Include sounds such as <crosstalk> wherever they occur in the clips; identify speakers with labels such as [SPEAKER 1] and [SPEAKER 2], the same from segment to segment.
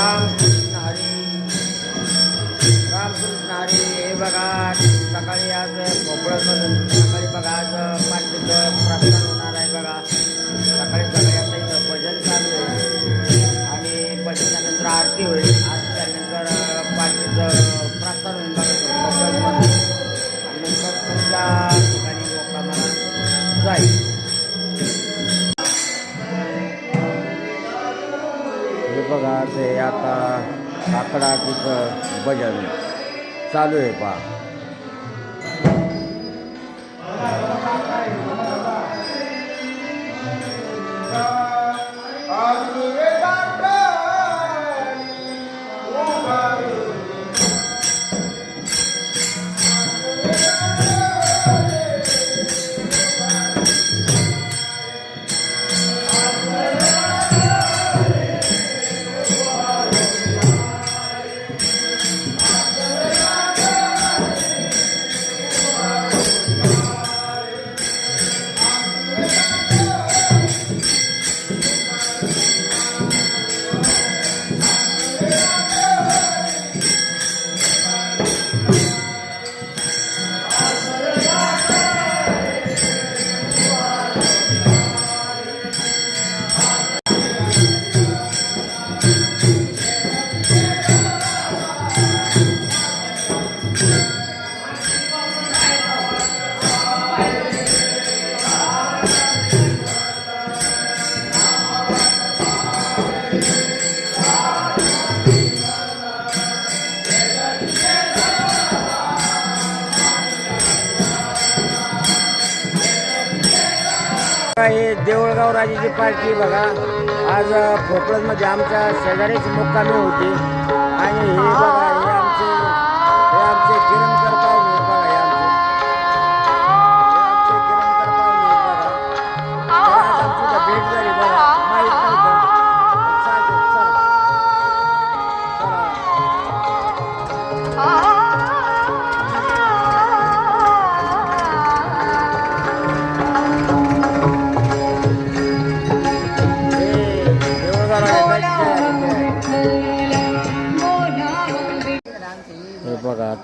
[SPEAKER 1] रामकृष्ण हरी। रामकृष्ण हरी हे बघा सकाळी आज आता काकडा तिचं भजन चालू आहे पहा. हे देवळगाव राजेची पार्टी बघा. आज भोपळमध्ये आमच्या शेजारीच मुक्कामी होती. आणि हे बघा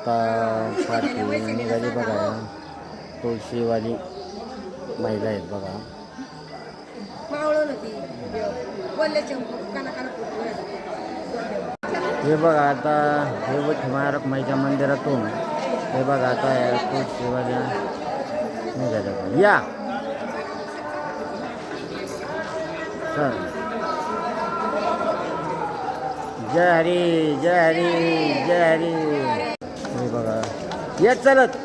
[SPEAKER 1] आता पार्टी निघाली बघा तुळशीवाली महिला आहेत बघा. हे बघा आता हे विठ्ठल माईच्या मंदिरातून हे बघा आता या तुळशीवाल्या निघाल्या बघा. या. सर जय हरी जय हरी जय हरी. हे बघा. ये चलत.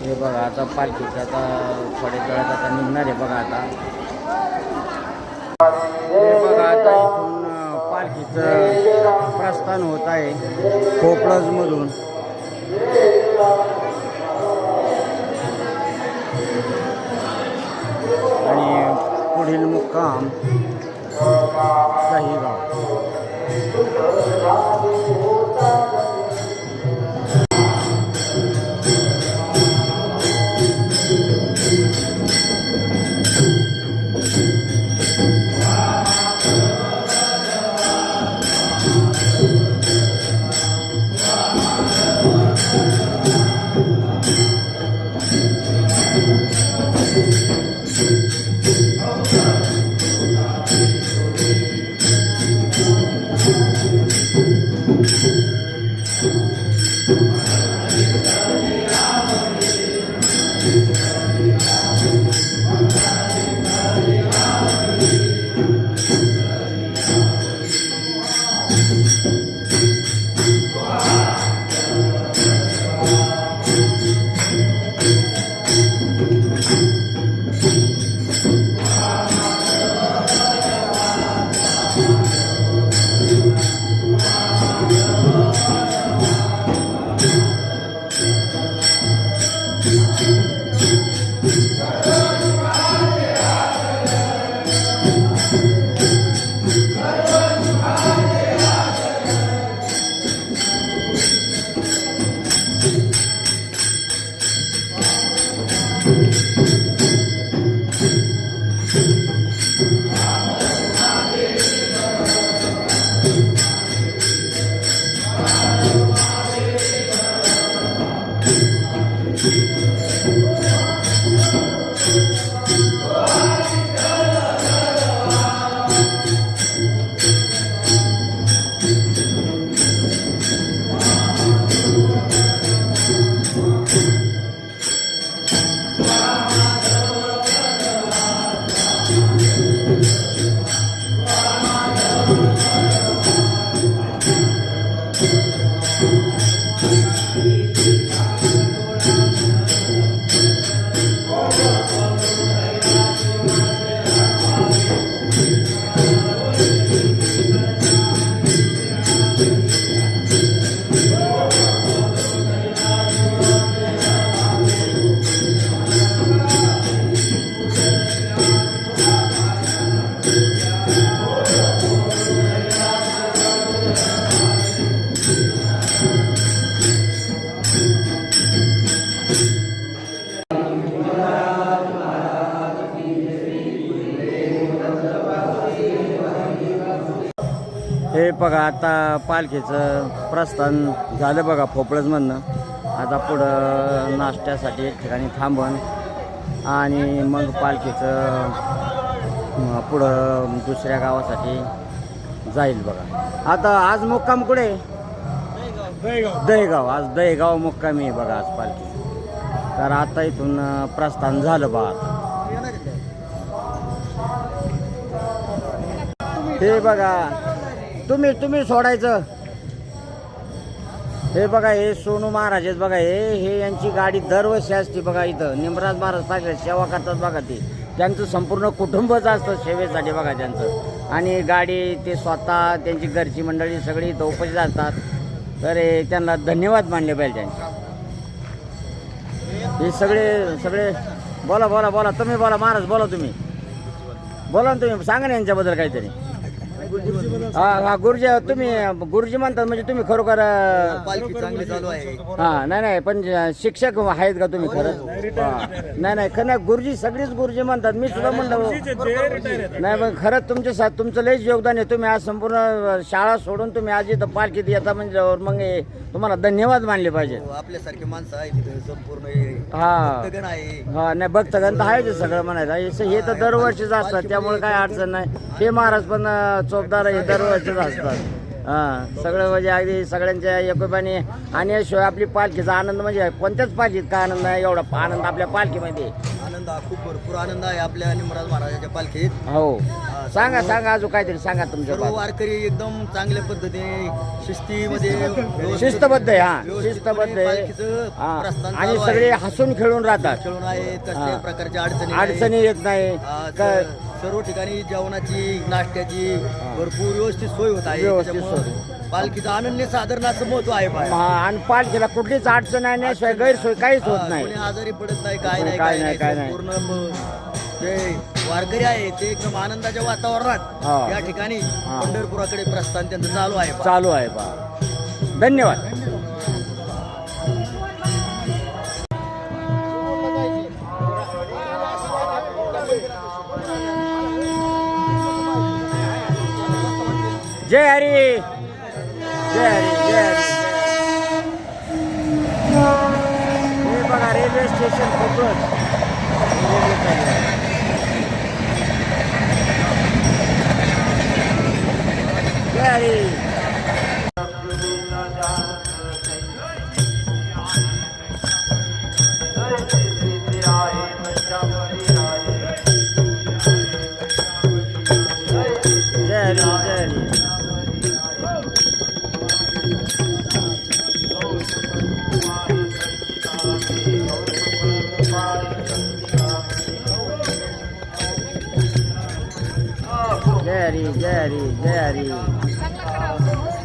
[SPEAKER 1] हे बघा आता पालखीचं आता थोडे वेळात आता निघणार आहे बघा आता. हे बघा आता इथून पालखीचं प्रस्थान होत आहे खोपळजमधून आणि पुढील मुक्काम दहीगाव हे Música आता पालखीचं प्रस्थान झालं बघा म्हणणं आता पुढं नाश्त्यासाठी एक ठिकाणी थांबण आणि मग पालखीचं पुढं दुसऱ्या गावासाठी जाईल बघा. आता आज मुक्काम कुठे? दहेगाव. आज दहेगाव मुक्कामी आहे बघा आज पालखी. तर आता इथून प्रस्थान झालं बा आता. हे बघा तुम्ही तुम्ही सोडायचं. हे बघा हे सोनू महाराज आहेत बघा हे हे यांची गाडी दरवर्षी असते बघा इथं. निमराज महाराज पाहिजे सेवा करतात बघा ते. त्यांचं संपूर्ण कुटुंबच असतं सेवेसाठी बघा त्यांचं. आणि गाडी ते स्वतः त्यांची घरची मंडळी सगळी इथं उपस्थित असतात. तर हे त्यांना धन्यवाद मानले पाहिजे त्यांचे. हे सगळे सगळे बोला बोला बोला. तुम्ही बोला महाराज बोला तुम्ही. बोला ना तुम्ही. सांगा ना यांच्याबद्दल काहीतरी. हा हा गुरुजी तुम्ही गुरुजी म्हणतात म्हणजे तुम्ही खरोखर अं,
[SPEAKER 2] पालखी चांगली चालू आहे.
[SPEAKER 1] हा नाही नाही पण शिक्षक आहेत का तुम्ही खरंच हा. नाही नाही खरं नाही गुरुजी सगळीच गुरुजी म्हणतात. मी सुद्धा म्हणलं नाही पण खरंच तुमच्या साथ तुमचं लयच योगदान आहे. तुम्ही आज संपूर्ण शाळा सोडून तुम्ही आज इथं पालखीत येता म्हणजे मग हे तुम्हाला धन्यवाद मानले पाहिजे.
[SPEAKER 2] हो, आपल्यासारखे माणसं आहे तिथे संपूर्ण हे
[SPEAKER 1] हा.
[SPEAKER 2] भक्तगण आहे.
[SPEAKER 1] हा नाही भक्तगण तर आहेच सगळं म्हणायचं. हे- हे तर दरवर्षीच असतात त्यामुळे काय अडचण नाही. हे महाराज पण अं, चोपदार हे दरवर्षीच असतात. हा सगळं म्हणजे अगदी सगळ्यांच्या एकोपाने आणि याशिवाय आपली पालखीचा आनंद म्हणजे कोणत्याच पालखीत का आनंद आहे एवढा आनंद आपल्या पालखीमध्ये.
[SPEAKER 2] आनंद हा खूप भरपूर आनंद आहे आपल्या निमराज महाराजाच्या पालखीत.
[SPEAKER 1] हो. सांगा सांगा अजून काहीतरी सांगा तुमच्या
[SPEAKER 2] सर्व
[SPEAKER 1] बाबतीत.
[SPEAKER 2] वारकरी एकदम चांगल्या पद्धतीने शिस्तीमध्ये व्यवस्थित-
[SPEAKER 1] शिस्तबद्ध आहे हा.
[SPEAKER 2] व्यवस्थितपणे
[SPEAKER 1] शिस्तबद्ध आहे.
[SPEAKER 2] पालखीचं
[SPEAKER 1] हा.
[SPEAKER 2] प्रस्थान
[SPEAKER 1] आणि
[SPEAKER 2] चालू आहे.
[SPEAKER 1] सगळे हसून खेळून राहतात.
[SPEAKER 2] खेळून आहे
[SPEAKER 1] हा.
[SPEAKER 2] कसल्या प्रकारच्या अडचणी नाही.
[SPEAKER 1] अडचणी येत नाही.
[SPEAKER 2] हा,
[SPEAKER 1] का-
[SPEAKER 2] सर्व ठिकाणी जेवणाची नाश्त्याची भरपूर व्यवस्थित सोय होत आहे.
[SPEAKER 1] व्यवस्थित
[SPEAKER 2] त्याच्यामुळं पालखीचं अनन्य साधारणाचं महत्त्व आहे बाहेर
[SPEAKER 1] आणि पालखीला कुठलीच अडचण आहे नाही गैरसोय काहीच होत नाही
[SPEAKER 2] कोणी आजारी पडत नाही काय नाही
[SPEAKER 1] काय नाही, काय नाही.
[SPEAKER 2] पूर्ण म- जे वारकरी आहे ते एकदम आनंदाच्या वातावरणात
[SPEAKER 1] हा.
[SPEAKER 2] या ठिकाणी. पंढरपुराकडे प्रस्थान त्यांचं चालू आहे.
[SPEAKER 1] चालू आहे बा धन्यवाद जय हरी जय हरी जय हरी हे बघा रेल्वे स्टेशन खूपच रेल्वे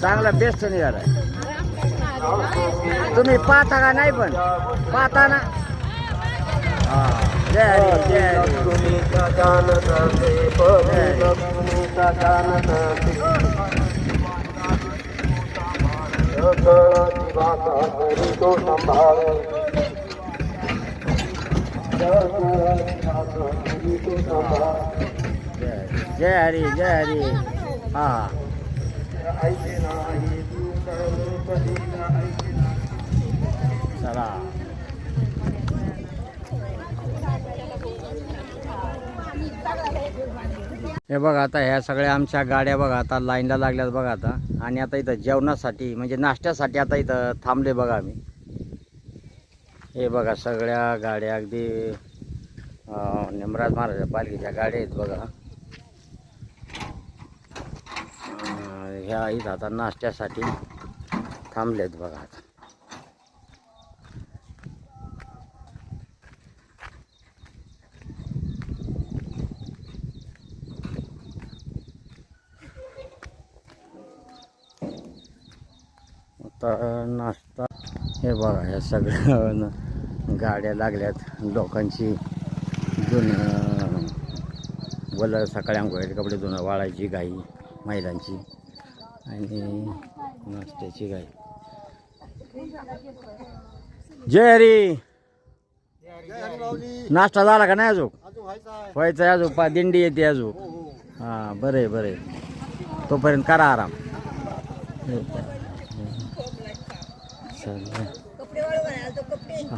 [SPEAKER 1] चांगला बेस्ट निघाला. तुम्ही पाहता का नाही पण पाहता ना जय हरी जय हरी जय हरी. जय हरी जय हरी. हा. चला. हे बघा आता ह्या सगळ्या आमच्या गाड्या बघा आता लाईनला लागल्यात बघा आता. आणि आता इथं जेवणासाठी म्हणजे नाश्त्यासाठी आता इथं थांबले बघा आम्ही. हे बघा सगळ्या गाड्या अगदी निमराज महाराजा पालखीच्या गाड्या आहेत बघा अं, ह्या इथं आता नाश्त्यासाठी थांबलेत बघा आता. नाश्ता हे बघा ह्या सगळ्या न- <laughs> गाड्या लागल्यात. लोकांची जुनं वल सकाळी आंघोळीचे कपडे धुणं वाळायची गाई महिलांची. आणि नाश्त्याची गाई जय हरी. नाश्ता झाला का नाही अजून? व्हायचं आहे. अजून पा दिंडी येते अजून. हां बरं आहे बरं आहे. तोपर्यंत करा आराम.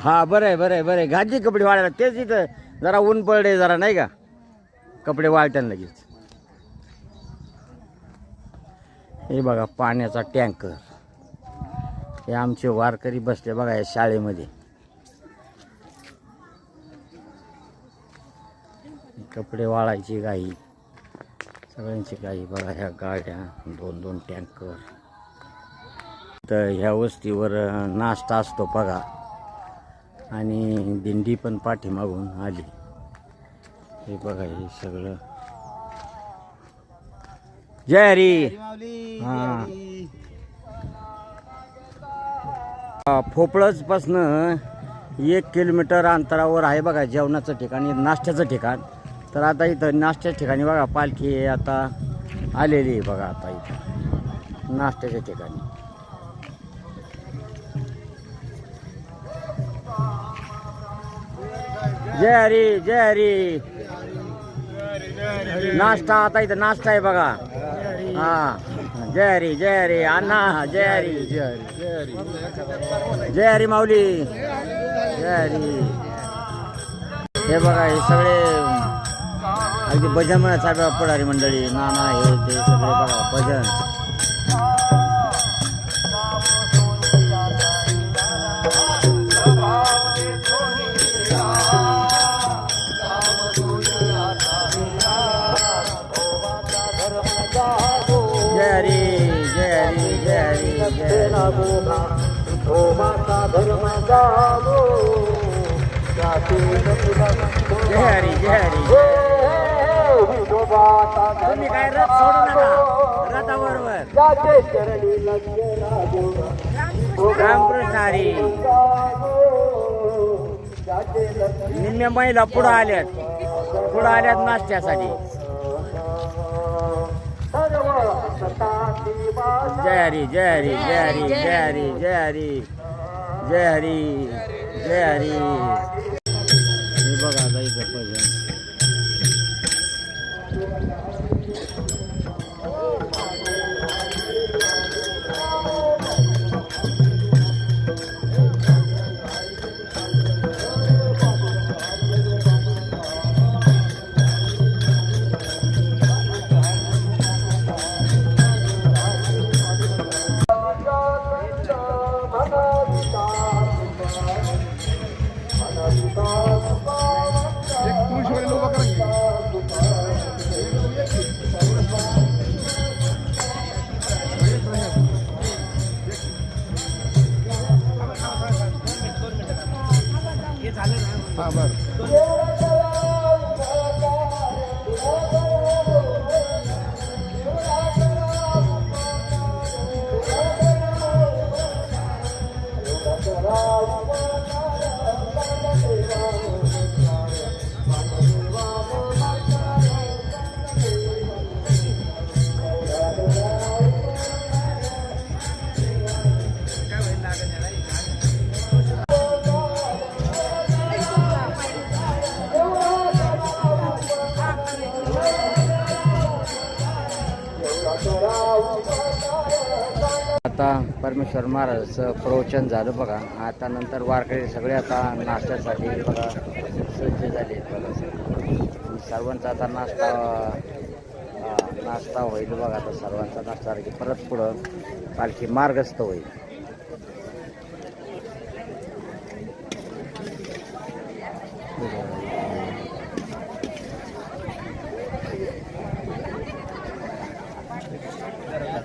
[SPEAKER 1] हा बरं आहे बरं आहे बरं आहे. घातली कपडे वाळायला. तेच इथं जरा ऊन पडले जरा नाही का? कपडे वाळत्यान लगेच. हे बघा पाण्याचा टँकर. हे आमचे वारकरी बसले बघा या शाळेमध्ये. कपडे वाळायची गाई सगळ्यांची गाई बघा ह्या गाड्या दोन दोन टँकर. तर ह्या वस्तीवर नाश्ता असतो बघा. आणि दिंडी पण पाठीमागून आली. हे बघा हे सगळं. जय हरी हा. फोपळच पासनं एक किलोमीटर अंतरावर आहे बघा जेवणाचं ठिकाण नाश्त्याचं ठिकाण. तर आता इथं नाश्त्याच्या ठिकाणी बघा पालखी आता आलेली आहे बघा आता इथं. नाश्त्याच्या ठिकाणी. जय हरी जय हरी नाश्ता आता इथं नाश्ता आहे बघा. हा जय हरी जय हरी अण्णा जय हरी जय हरी जय हरी माऊली जय हरी हे बघा हे सगळे अगदी भजन साहेब पडारी मंडळी नाना हे ते सगळे बघा भजन जय हरी जय हरी. तुम्ही काय रथ सोडू नका रथाबरोबर. रामकृष्ण हरी. निम्म्या महिला पुढं आल्यात पुढं आल्यात नाश्त्यासाठी. जय हरी जय हरी जय हरी जय हरी जय हरी जय हरी जय हरी. हे बघा आता इथं भजन आता परमेश्वर महाराजाचं प्रवचन झालं बघा. आता नंतर वारकरी सगळे आता नाश्त्यासाठी बघा सज्ज झाले बघा. सर्वांचा आता नाश्ता नाश्ता होईल बघा आता सर्वांचा नाश्ता की परत पुढं पालखी मार्गस्थ होईल.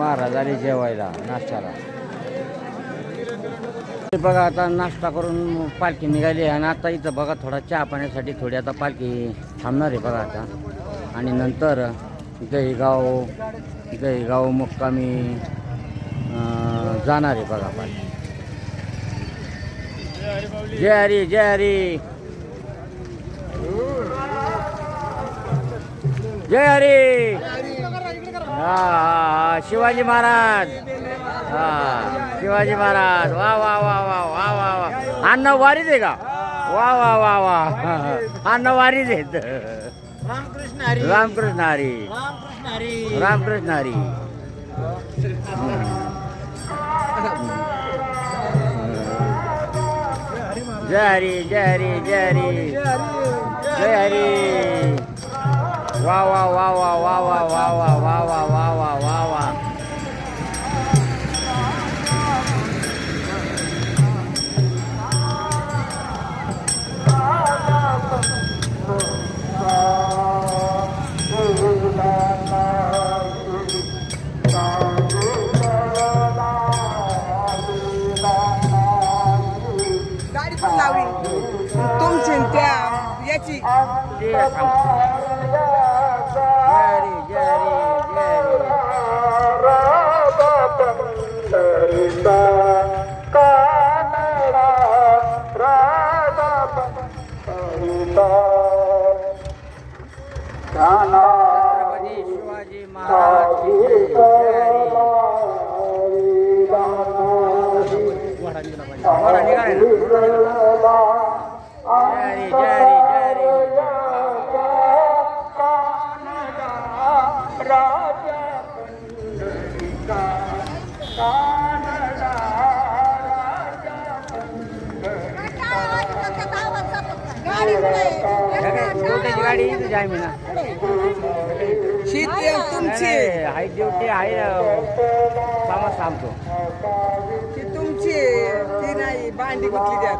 [SPEAKER 1] महाराज आले जेवायला नाश्त्याला. बघा आता नाश्ता करून पालखी निघाली आणि आता इथं बघा थोडा चहा पाण्यासाठी थोडी आता पालखी थांबणार आहे बघा आता. आणि नंतर दहीगाव दहीगाव मुक्कामी जाणार आहे बघा पालखी. जय हरी जय हरी. जय हरी. हा हा शिवाजी महाराज. हा शिवाजी महाराज. वा वा वा वा वा वा वा. अन्न वारीच आहे का? वा वा वा वा. अन्न वारीच आहेत.
[SPEAKER 2] रामकृष्ण हरी.
[SPEAKER 1] रामकृष्ण हरी.
[SPEAKER 2] रामकृष्ण हरी.
[SPEAKER 1] रामकृष्ण हरी. जय हरी जय हरी जय हरी. जय हरी. वा वा वा वा वा वा वा वा वा वा वा वा वा वा
[SPEAKER 3] गाडी पण लावली तुमची त्या याची
[SPEAKER 1] मला निघाले गाडी
[SPEAKER 3] तुमची
[SPEAKER 1] हाय ड्युटी आहे कामात थांबतो.
[SPEAKER 3] ती तुमची ती नाही भांडी कुठली द्या